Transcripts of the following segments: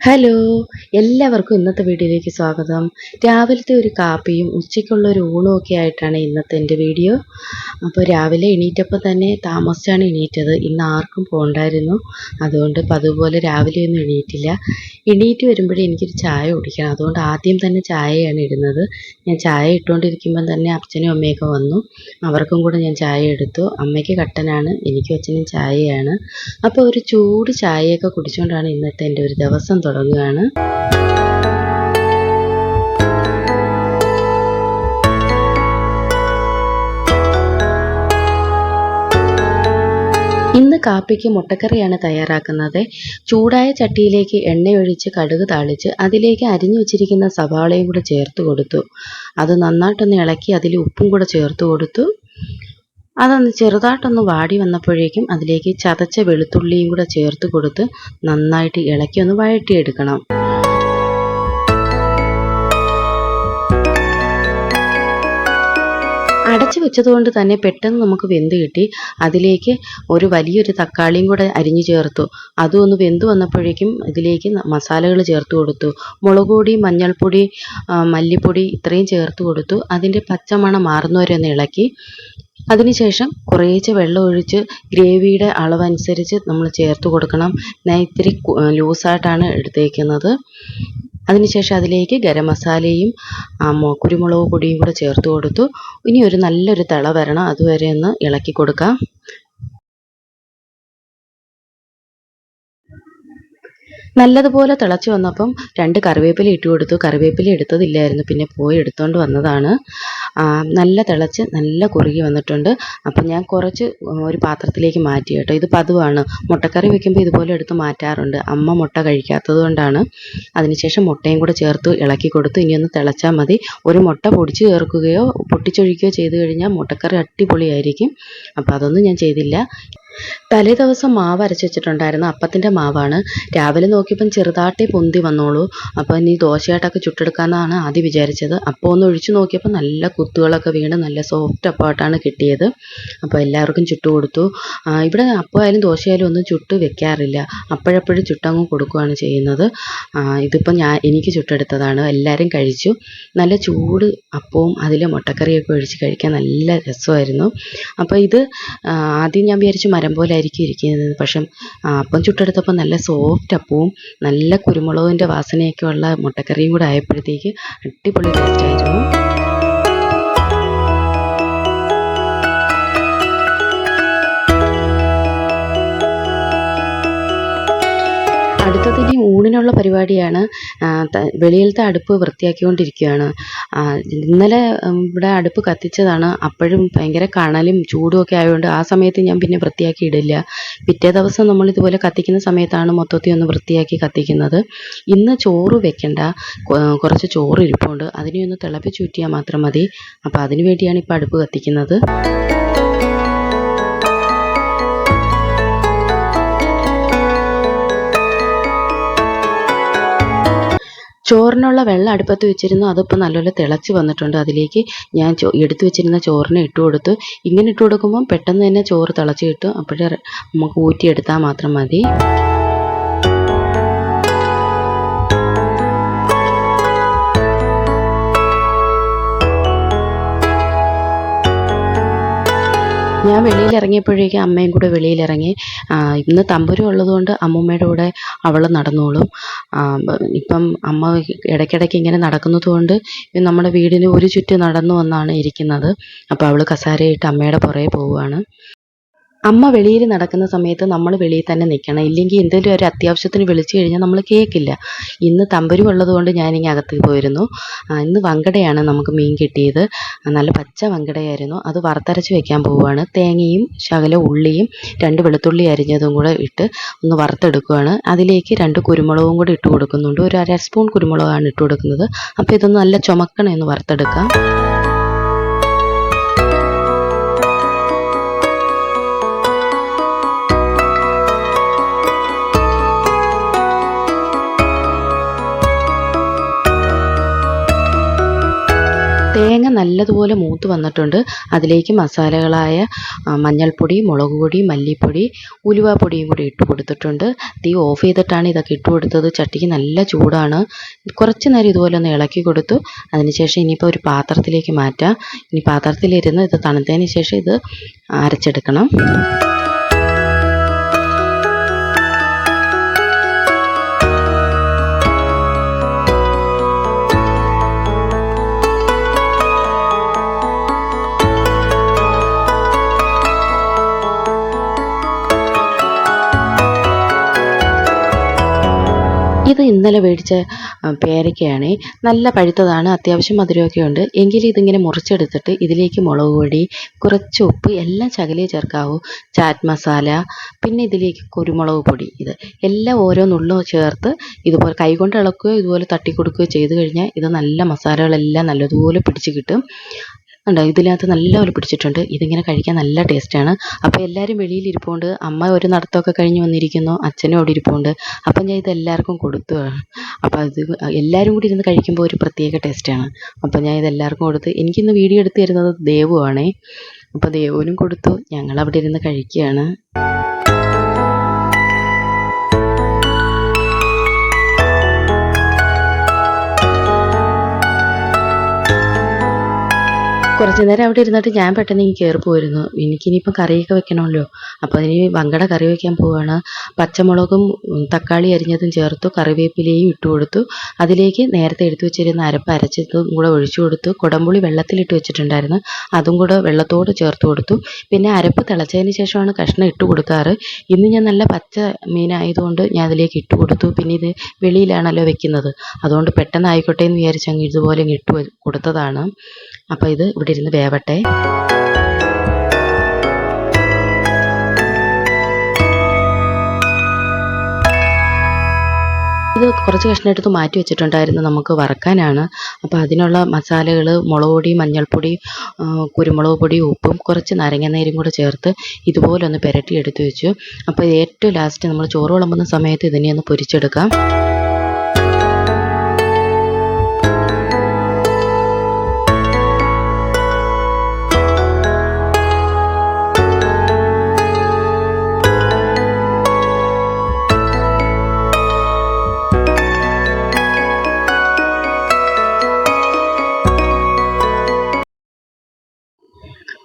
Hello എല്ലാവർക്കും ഇന്നത്തെ വീഡിയോയിലേക്ക് സ്വാഗതം. രാവിലത്തെ ഒരു കാപ്പിയും ഉച്ചയ്ക്കുള്ള ഒരു ഊണും ഒക്കെ ആയിട്ടാണ് ഇന്നത്തെ എന്റെ വീഡിയോ. അപ്പോൾ രാവിലെ എണീറ്റപ്പോൾ തന്നെ താമസിച്ചാണ് എണീറ്റത്. ഇന്ന് ആർക്കും പോകണ്ടായിരുന്നു അതുകൊണ്ട് ഇപ്പം അതുപോലെ രാവിലെ ഒന്നും എണീറ്റില്ല. എണീറ്റ് വരുമ്പോഴേ എനിക്കൊരു ചായ കുടിക്കണം. അതുകൊണ്ട് ആദ്യം തന്നെ ചായയാണ് ഇടുന്നത്. ഞാൻ ചായ ഇട്ടുകൊണ്ടിരിക്കുമ്പം തന്നെ അച്ഛനും അമ്മയൊക്കെ വന്നു. അവർക്കും കൂടെ ഞാൻ ചായ എടുത്തു. അമ്മയ്ക്ക് കട്ടനാണ് എനിക്കും അച്ഛനും ചായയാണ്. അപ്പോൾ ഒരു ചൂട് ചായയൊക്കെ കുടിച്ചുകൊണ്ടാണ് ഇന്നത്തെ എന്റെ ഒരു ദിവസം തുടങ്ങുകയാണ്. ഇന്ന് കാപ്പിക്ക് മുട്ടക്കറിയാണ് തയ്യാറാക്കുന്നത്. ചൂടായ ചട്ടിയിലേക്ക് എണ്ണയൊഴിച്ച് കടുക് താളിച്ച് അതിലേക്ക് അരിഞ്ഞു വെച്ചിരിക്കുന്ന സവാളയും കൂടെ ചേർത്ത് കൊടുത്തു. അത് നന്നായിട്ടൊന്ന് ഇളക്കി അതിൽ ഉപ്പും കൂടെ ചേർത്ത് കൊടുത്തു. അതൊന്ന് ചെറുതായിട്ടൊന്ന് വാടി വന്നപ്പോഴേക്കും അതിലേക്ക് ചതച്ച വെളുത്തുള്ളിയും കൂടെ ചേർത്ത് കൊടുത്ത് നന്നായിട്ട് ഇളക്കി ഒന്ന് വഴറ്റിയെടുക്കണം. അടച്ചു വെച്ചതുകൊണ്ട് തന്നെ പെട്ടെന്ന് നമുക്ക് വെന്ത് കിട്ടി. അതിലേക്ക് ഒരു വലിയൊരു തക്കാളിയും കൂടെ അരിഞ്ഞു ചേർത്തു. അതും ഒന്ന് വെന്ത് വന്നപ്പോഴേക്കും ഇതിലേക്ക് മസാലകൾ ചേർത്ത് കൊടുത്തു. മുളക് പൊടി മഞ്ഞൾപ്പൊടി മല്ലിപ്പൊടി ഇത്രയും ചേർത്ത് കൊടുത്തു. അതിന്റെ പച്ചമണം മാറുന്നവരെ ഒന്ന് ഇളക്കി. അതിനുശേഷം കുറേശ്ശെ വെള്ളം ഒഴിച്ച് ഗ്രേവിയുടെ അളവനുസരിച്ച് നമ്മൾ ചേർത്ത് കൊടുക്കണം. ഞാൻ ഇത്തിരി ലൂസായിട്ടാണ് എടുത്തേക്കുന്നത്. അതിനുശേഷം അതിലേക്ക് ഗരം മസാലയും കുരുമുളക് പൊടിയും കൂടെ ചേർത്ത് കൊടുത്തു. ഇനി ഒരു നല്ലൊരു തിള വരണം. അതുവരെ ഒന്ന് ഇളക്കി കൊടുക്കാം. നല്ലതുപോലെ തിളച്ച് വന്നപ്പം രണ്ട് കറിവേപ്പില ഇട്ട് കൊടുത്തു. കറിവേപ്പില എടുത്തതില്ലായിരുന്നു. പിന്നെ പോയി എടുത്തുകൊണ്ട് വന്നതാണ്. നല്ല തിളച്ച് നല്ല കുറുകി വന്നിട്ടുണ്ട്. അപ്പം ഞാൻ കുറച്ച് ഒരു പാത്രത്തിലേക്ക് മാറ്റി കേട്ടോ. ഇത് പതിവാണ്. മുട്ടക്കറി വെക്കുമ്പോൾ ഇതുപോലെ എടുത്ത് മാറ്റാറുണ്ട്. അമ്മ മുട്ട കഴിക്കാത്തത് കൊണ്ടാണ്. അതിനുശേഷം മുട്ടയും കൂടെ ചേർത്ത് ഇളക്കി കൊടുത്തു. ഇനിയൊന്ന് തിളച്ചാൽ മതി. ഒരു മുട്ട പൊടിച്ച് ചേർക്കുകയോ പൊട്ടിച്ചൊഴിക്കുകയോ ചെയ്ത് കഴിഞ്ഞാൽ മുട്ടക്കറി അടിപൊളിയായിരിക്കും. അപ്പോൾ അതൊന്നും ഞാൻ ചെയ്തില്ല. തലേ ദിവസം മാവ് അരച്ച് വെച്ചിട്ടുണ്ടായിരുന്നു അപ്പത്തിന്റെ മാവാണ്. രാവിലെ നോക്കിയപ്പം ചെറുതായിട്ടേ പൊന്തി വന്നോളൂ. അപ്പോൾ ഇനി ദോശയായിട്ടൊക്കെ ചുട്ടെടുക്കാമെന്നാണ് ആദ്യം വിചാരിച്ചത്. അപ്പോൾ ഒന്ന് ഒഴിച്ചു നോക്കിയപ്പോൾ നല്ല കുത്തുകളൊക്കെ വീണ് നല്ല സോഫ്റ്റ് അപ്പമായിട്ടാണ് കിട്ടിയത്. അപ്പോൾ എല്ലാവർക്കും ചുട്ടു കൊടുത്തു. ഇവിടെ അപ്പമായാലും ദോശയായാലും ഒന്നും ചുട്ട് വെക്കാറില്ല. അപ്പോഴപ്പോഴും ചുട്ടങ്ങ് കൊടുക്കുകയാണ് ചെയ്യുന്നത്. ഇതിപ്പോൾ ഞാൻ എനിക്ക് ചുട്ടെടുത്തതാണ്. എല്ലാവരും കഴിച്ചു. നല്ല ചൂട് അപ്പവും അതിൽ മുട്ടക്കറിയൊക്കെ ഒഴിച്ച് കഴിക്കാൻ നല്ല രസമായിരുന്നു. അപ്പോൾ ഇത് ആദ്യം ഞാൻ വിചാരിച്ചു മരം പോലെ ആയിരിക്കും ഇരിക്കുന്നത്. പക്ഷെ അപ്പം ചുട്ടെടുത്തപ്പോൾ നല്ല സോഫ്റ്റ് അപ്പവും നല്ല കുരുമുളകിന്റെ വാസനയൊക്കെ ഉള്ള മുട്ടക്കറിയും കൂടെ ആയപ്പോഴത്തേക്ക് അടിപൊളി ടേസ്റ്റ് ഊണിനുള്ള പരിപാടിയാണ് വെളിയിലത്തെ അടുപ്പ് വൃത്തിയാക്കിക്കൊണ്ടിരിക്കുകയാണ്. കൊണ്ടിരിക്കുകയാണ് ഇന്നലെ ഇവിടെ അടുപ്പ് കത്തിച്ചതാണ്. അപ്പോഴും ഭയങ്കര കണലും ചൂടും ഒക്കെ ആയതുകൊണ്ട് ആ സമയത്ത് ഞാൻ പിന്നെ വൃത്തിയാക്കി ഇടില്ല. പിറ്റേ ദിവസം നമ്മൾ ഇതുപോലെ കത്തിക്കുന്ന സമയത്താണ് മൊത്തത്തിൽ ഒന്ന് വൃത്തിയാക്കി കത്തിക്കുന്നത്. ഇന്ന് ചോറ് വെക്കണ്ട. കുറച്ച് ചോറ് ഇരിപ്പുണ്ട്. അതിനെ ഒന്ന് തിളപ്പിച്ച് ഊറ്റിയാൽ മാത്രം മതി. അപ്പോൾ അതിനു വേണ്ടിയാണ് ഇപ്പോൾ അടുപ്പ് കത്തിക്കുന്നത്. ചോറിനുള്ള വെള്ളം അടുപ്പത്ത് വെച്ചിരുന്നു. അതിപ്പോൾ നല്ലപോലെ തിളച്ച് വന്നിട്ടുണ്ട് അതിലേക്ക്. ഞാൻ ചോ എടുത്തു വെച്ചിരുന്ന ചോറിനെ ഇട്ട് കൊടുത്തു. ഇങ്ങനെ ഇട്ട് കൊടുക്കുമ്പോൾ പെട്ടെന്ന് തന്നെ ചോറ് തിളച്ച് കിട്ടും. അപ്പോഴേ നമുക്ക് ഊറ്റിയെടുത്താൽ മാത്രം മതി. ഞാൻ വെളിയിൽ ഇറങ്ങിയപ്പോഴേക്കും അമ്മയും കൂടെ വെളിയിലിറങ്ങി. ഇന്ന് തമ്പുരു ഉള്ളതുകൊണ്ട് അമ്മൂമ്മയുടെ കൂടെ അവൾ നടന്നോളും. ഇപ്പം അമ്മ ഇടയ്ക്കിടയ്ക്ക് ഇങ്ങനെ നടക്കുന്നതുകൊണ്ട് നമ്മുടെ വീടിന് ഒരു ചുറ്റ് നടന്നു വന്നാണ് ഇരിക്കുന്നത്. അപ്പോൾ അവൾ കസാരയിട്ട് അമ്മയുടെ പുറകെ പോവുകയാണ്. അമ്മ വെളിയിൽ നടക്കുന്ന സമയത്ത് നമ്മൾ വെളിയിൽ തന്നെ നിൽക്കണം. ഇല്ലെങ്കിൽ എന്തെങ്കിലും ഒരു അത്യാവശ്യത്തിന് വിളിച്ചു കഴിഞ്ഞാൽ നമ്മൾ കേൾക്കില്ല ഇന്ന് തമ്പുരു ഉള്ളതുകൊണ്ട് ഞാനിങ്ങനെ അകത്ത് പോയിരുന്നു. ഇന്ന് വങ്കടയാണ് നമുക്ക് മീൻ കിട്ടിയത്. നല്ല പച്ച വങ്കടയായിരുന്നു. അത് വറുത്തരച്ച് വെക്കാൻ പോവുകയാണ്. തേങ്ങയും ശകല ഉള്ളിയും രണ്ട് വെളുത്തുള്ളി അരിഞ്ഞതും കൂടെ ഇട്ട് ഒന്ന് വറുത്തെടുക്കുകയാണ്. അതിലേക്ക് രണ്ട് കുരുമുളകും കൂടി ഇട്ട് കൊടുക്കുന്നുണ്ട്. ഒരു അര സ്പൂൺ കുരുമുളകാണ് ഇട്ട് കൊടുക്കുന്നത്. അപ്പോൾ ഇതൊന്ന് നല്ല ചുമക്കണമെന്ന് വറുത്തെടുക്കാം. തേങ്ങ നല്ലതുപോലെ മൂത്ത് വന്നിട്ടുണ്ട്. അതിലേക്ക് മസാലകളായ മഞ്ഞൾപ്പൊടി മുളക് പൊടി മല്ലിപ്പൊടി ഉലുവാപ്പൊടിയും കൂടി ഇട്ട് കൊടുത്തിട്ടുണ്ട്. തീ ഓഫ് ചെയ്തിട്ടാണ് ഇതൊക്കെ ഇട്ട് കൊടുത്തത്. ചട്ടിക്ക് നല്ല ചൂടാണ്. കുറച്ച് നേരം ഇതുപോലെ ഒന്ന് ഇളക്കി കൊടുത്തു. അതിനുശേഷം ഇനിയിപ്പോൾ ഒരു പാത്രത്തിലേക്ക് മാറ്റാം. ഇനി പാത്രത്തിലിരുന്ന് ഇത് തണുത്തതിന് ശേഷം ഇത് അരച്ചെടുക്കണം. ഇത് ഇന്നലെ മേടിച്ച പേരയ്ക്കയാണ്. നല്ല പഴുത്തതാണ് അത്യാവശ്യം മധുരമൊക്കെ ഉണ്ട്. എങ്കിലും ഇതിങ്ങനെ മുറിച്ചെടുത്തിട്ട് ഇതിലേക്ക് മുളക് പൊടി കുറച്ച് ഉപ്പ് എല്ലാം ശകലേ ചേർക്കാവൂ. ചാറ്റ് മസാല പിന്നെ ഇതിലേക്ക് കുരുമുളക് പൊടി ഇത് എല്ലാം ഓരോ നുള്ളും ചേർത്ത് ഇതുപോലെ കൈകൊണ്ട് ഇളക്കുകയോ ഇതുപോലെ തട്ടി കൊടുക്കുകയോ ചെയ്ത് കഴിഞ്ഞാൽ ഇത് നല്ല മസാലകളെല്ലാം നല്ലതുപോലെ പിടിച്ച് കിട്ടും. ഉണ്ടോ ഇതിനകത്ത് നല്ലപോലെ പിടിച്ചിട്ടുണ്ട്. ഇതിങ്ങനെ കഴിക്കാൻ നല്ല ടേസ്റ്റാണ് അപ്പോൾ എല്ലാവരും വെളിയിൽ ഇരിപ്പുണ്ട്. അമ്മ ഒരു നടത്തമൊക്കെ കഴിഞ്ഞ് വന്നിരിക്കുന്നു. അച്ഛനും അവിടെ ഇരിപ്പുണ്ട്. അപ്പം ഞാൻ ഇത് എല്ലാവർക്കും കൊടുത്തു. അപ്പോൾ അത് എല്ലാവരും കൂടി ഇരുന്ന് കഴിക്കുമ്പോൾ ഒരു പ്രത്യേക ടേസ്റ്റാണ് അപ്പോൾ ഞാൻ ഇത് എല്ലാവർക്കും കൊടുത്ത് എനിക്കിന്ന് വീഡിയോ എടുത്ത് തരുന്നത് ദേവുവാണേ. അപ്പോൾ ദേവുവിനും കൊടുത്തു. ഞങ്ങൾ അവിടെ ഇരുന്ന് കഴിക്കുകയാണ്. കുറച്ച് നേരം അവിടെ ഇരുന്നിട്ട് ഞാൻ പെട്ടെന്ന് ഇനി കയറി പോയിരുന്നു. എനിക്കിനിയിപ്പം കറിയൊക്കെ വെക്കണമല്ലോ. അപ്പോൾ അതിന് വങ്കട കറി വെക്കാൻ പോവാണ്. പച്ചമുളകും തക്കാളി അരിഞ്ഞതും ചേർത്തു കറിവേപ്പിലയും ഇട്ട് കൊടുത്തു. അതിലേക്ക് നേരത്തെ എടുത്തു വെച്ചിരുന്ന അരപ്പ് അരച്ചതും കൂടെ ഒഴിച്ചു കൊടുത്തു. കുടംപുളി വെള്ളത്തിലിട്ട് വെച്ചിട്ടുണ്ടായിരുന്നു. അതും കൂടെ വെള്ളത്തോട് ചേർത്ത് കൊടുത്തു. പിന്നെ അരപ്പ് തിളച്ചതിന് ശേഷമാണ് കഷ്ണം ഇട്ട് കൊടുക്കാറ്. ഇന്ന് ഞാൻ നല്ല പച്ച മീനായതുകൊണ്ട് ഞാൻ അതിലേക്ക് ഇട്ട് കൊടുത്തു. പിന്നെ ഇത് വെളിയിലാണല്ലോ വെക്കുന്നത്. അതുകൊണ്ട് പെട്ടെന്ന് ആയിക്കോട്ടെ എന്ന് വിചാരിച്ച് ഇതുപോലെ ഇട്ട് കൊടുത്തതാണ്. അപ്പോൾ ഇത് ഇവിടെ ഇരുന്ന് വേവട്ടെ. ഇത് കുറച്ച് കഷ്ണം മാറ്റി വെച്ചിട്ടുണ്ടായിരുന്നു നമുക്ക് വറക്കാനാണ്. അപ്പോൾ അതിനുള്ള മസാലകൾ മുളക് പൊടി മഞ്ഞൾപ്പൊടി കുരുമുളക് പൊടി ഉപ്പും കുറച്ച് നാരങ്ങാനീരും കൂടെ ചേർത്ത് ഇതുപോലെ ഒന്ന് പുരട്ടി എടുത്തു വെച്ചു. അപ്പോൾ ഏറ്റവും ലാസ്റ്റ് നമ്മൾ ചോറ് വിളമ്പുന്ന സമയത്ത് ഇതിനെ ഒന്ന് പൊരിച്ചെടുക്കാം.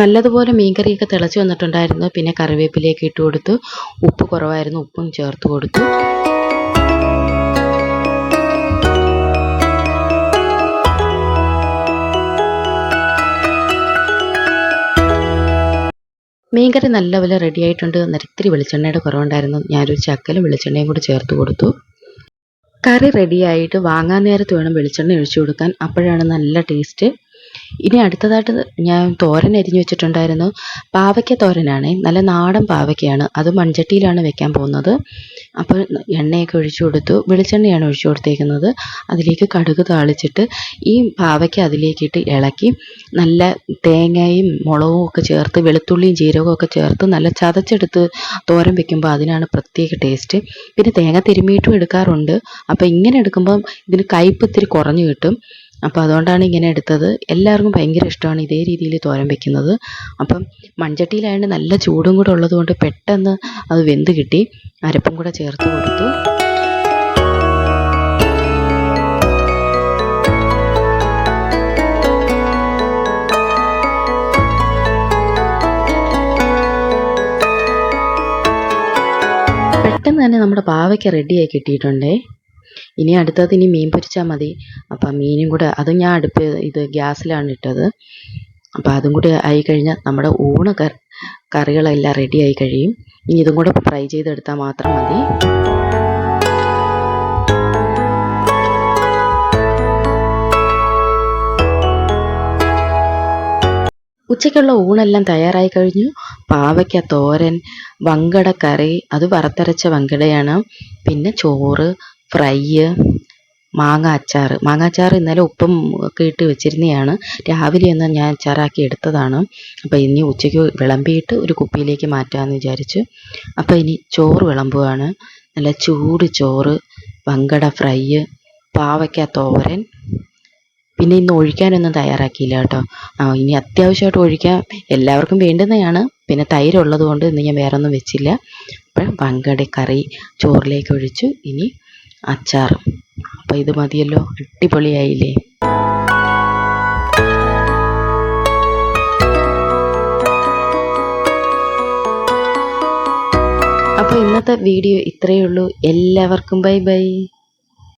നല്ലതുപോലെ മീൻകറിയൊക്കെ തിളച്ച് വന്നിട്ടുണ്ടായിരുന്നു. പിന്നെ കറിവേപ്പിലേക്ക് ഇട്ട് കൊടുത്തു. ഉപ്പ് കുറവായിരുന്നു. ഉപ്പും ചേർത്ത് കൊടുത്തു. മീൻകറി നല്ലപോലെ റെഡി ആയിട്ടുണ്ട്. ഇത്തിരി വെളിച്ചെണ്ണയുടെ കുറവുണ്ടായിരുന്നു. ഞാനൊരു ചക്കലും വെളിച്ചെണ്ണയും കൂടി ചേർത്ത് കൊടുത്തു. കറി റെഡിയായിട്ട് വാങ്ങാൻ നേരത്ത് വേണം വെളിച്ചെണ്ണ ഒഴിച്ചു കൊടുക്കാൻ. അപ്പോഴാണ് നല്ല ടേസ്റ്റ് ഇനി അടുത്തതായിട്ട് ഞാൻ തോരൻ അരിഞ്ഞു വെച്ചിട്ടുണ്ടായിരുന്നു. പാവയ്ക്ക തോരനാണ്. നല്ല നാടൻ പാവയ്ക്കയാണ്. അത് മൺചട്ടിയിലാണ് വെക്കാൻ പോകുന്നത്. അപ്പോൾ എണ്ണയൊക്കെ ഒഴിച്ചു കൊടുത്തു. വെളിച്ചെണ്ണയാണ് ഒഴിച്ചു കൊടുത്തേക്കുന്നത്. അതിലേക്ക് കടുക് താളിച്ചിട്ട് ഈ പാവയ്ക്ക അതിലേക്കിട്ട് ഇളക്കി നല്ല തേങ്ങയും മുളകും ഒക്കെ ചേർത്ത് വെളുത്തുള്ളിയും ജീരകവും ഒക്കെ ചേർത്ത് നല്ല ചതച്ചെടുത്ത് തോരൻ വെക്കുമ്പോൾ അതിനാണ് പ്രത്യേക ടേസ്റ്റ് പിന്നെ തേങ്ങ തിരുമ്മിയിട്ടും എടുക്കാറുണ്ട്. അപ്പോൾ ഇങ്ങനെ എടുക്കുമ്പം ഇതിന് കയ്പ്പ് ഇത്തിരി കുറഞ്ഞു കിട്ടും. അപ്പോൾ അതുകൊണ്ടാണ് ഇങ്ങനെ എടുത്തത്. എല്ലാവർക്കും ഭയങ്കര ഇഷ്ടമാണ് ഇതേ രീതിയിൽ തോരൻ വെക്കുന്നത്. അപ്പം മൺചട്ടിയിലായതുകൊണ്ട് നല്ല ചൂടും കൂടെ ഉള്ളതുകൊണ്ട് പെട്ടെന്ന് അത് വെന്ത് കിട്ടി. അരപ്പും കൂടെ ചേർത്ത് കൊടുത്തു. പെട്ടെന്ന് തന്നെ നമ്മുടെ പാവയ്ക്ക റെഡിയായി കിട്ടിയിട്ടുണ്ടേ. ഇനി അടുത്തത് ഇനി മീൻ പൊരിച്ചാൽ മതി. അപ്പം മീനും കൂടെ അതും ഞാൻ അടുപ്പ് ഇത് ഗ്യാസിലാണ് ഇട്ടത്. അപ്പം അതും കൂടി ആയി കഴിഞ്ഞാൽ നമ്മുടെ ഊണ് കറികളെല്ലാം റെഡി ആയി കഴിയും. ഇനി ഇതും കൂടെ ഫ്രൈ ചെയ്തെടുത്താൽ മാത്രം മതി. ഉച്ചയ്ക്കുള്ള ഊണെല്ലാം തയ്യാറായി കഴിഞ്ഞു. പാവയ്ക്ക തോരൻ വങ്കട കറി അത് വറുത്തരച്ച വങ്കടയാണ്. പിന്നെ ചോറ് ഫ്രൈ മാങ്ങ അച്ചാർ മാങ്ങ അച്ചാർ ഇന്നലെ ഉപ്പും ഒക്കെ ഇട്ട് വെച്ചിരുന്നതാണ് രാവിലെ ഒന്ന് ഞാൻ അച്ചാറാക്കി എടുത്തതാണ്. അപ്പോൾ ഇനി ഉച്ചയ്ക്ക് വിളമ്പിയിട്ട് ഒരു കുപ്പിയിലേക്ക് മാറ്റാമെന്ന് വിചാരിച്ചു. അപ്പോൾ ഇനി ചോറ് വിളമ്പുകയാണ് നല്ല ചൂട് ചോറ് വങ്കട ഫ്രൈ പാവയ്ക്ക തോരൻ. പിന്നെ ഇന്ന് ഒഴിക്കാനൊന്നും തയ്യാറാക്കിയില്ല കേട്ടോ. ഇനി അത്യാവശ്യമായിട്ട് ഒഴിക്കാൻ എല്ലാവർക്കും വേണ്ടുന്നതാണ്. പിന്നെ തൈര് ഉള്ളതുകൊണ്ട് ഇന്ന് ഞാൻ വേറെ ഒന്നും വെച്ചില്ല. അപ്പോൾ വങ്കട കറി ചോറിലേക്ക് ഒഴിച്ചു. ഇനി അച്ചാർ. അപ്പം ഇത് മതിയല്ലോ. അടിപൊളിയായില്ലേ? അപ്പോൾ ഇന്നത്തെ വീഡിയോ ഇത്രയേ ഉള്ളൂ. എല്ലാവർക്കും ബൈ ബൈ.